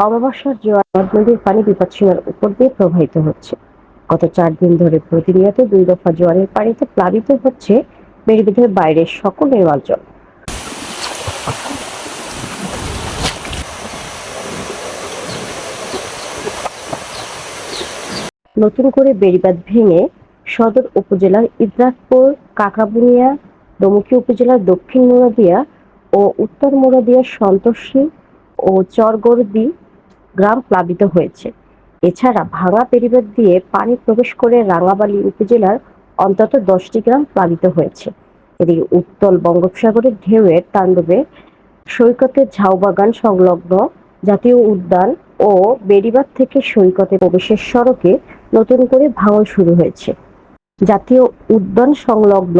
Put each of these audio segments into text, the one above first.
অমাবস্যার জোয়ার নদ নদীর পানি বিপদসীমার উপর দিয়ে প্রবাহিত হচ্ছে। গত চার দিন ধরে প্রতিনিয়ত দুই দফা জোয়ারের পানিতে প্লাবিত হচ্ছে বেড়িবিধের বাইরের সকল নির্মাঞ্চল নতুন করে বেড়িবাঁধ ভেঙে সদর উপজেলার ইদ্রাকপুর কাকাবুনিয়া ডমুকি উপজেলার দক্ষিণ মোরাদিয়া ও উত্তর মোরাদিয়ার সন্তোষী ও চরগরদি গ্রাম প্লাবিত হয়েছে। এছাড়া ভাঙা পেরিবাদ দিয়ে পানি প্রবেশ করে রাঙাবালি উপজেলার অন্তত দশটি গ্রাম প্লাবিত হয়েছে। এদিকে উত্তল বঙ্গোপসাগরের ঢেউয়ের তাণ্ডবে সৈকতের ঝাউবাগান সংলগ্ন জাতীয় উদ্যান ও বেড়িবাঁধ থেকে সৈকতে প্রবেশের সড়কে নতুন করে ভাঙন শুরু হয়েছে। জাতীয় উদ্যান সংলগ্ন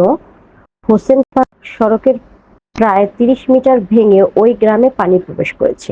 হোসেন সড়কের প্রায় তিরিশ মিটার ভেঙে ওই গ্রামে পানি প্রবেশ করেছে।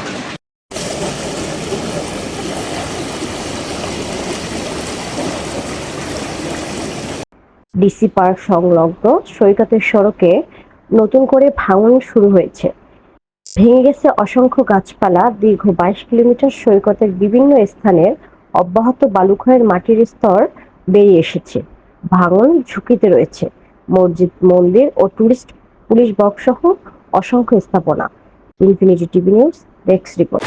ডিসি পার্ক সংলগ্ন সৈকতের সড়কে নতুন করে ভাঙন শুরু হয়েছে। ভেঙে গেছে অসংখ্য গাছপালা, দীর্ঘ বাইশ কিলোমিটার সৈকতের বিভিন্ন স্থানের অব্যাহত বালুখয়ের মাটির স্তর বেরিয়ে এসেছে। ভাঙন ঝুঁকিতে রয়েছে। মসজিদ, মন্দির ও টুরিস্ট, পুলিশ বক্স সহ অসংখ্য স্থাপনা। Infinity TV news, desk report.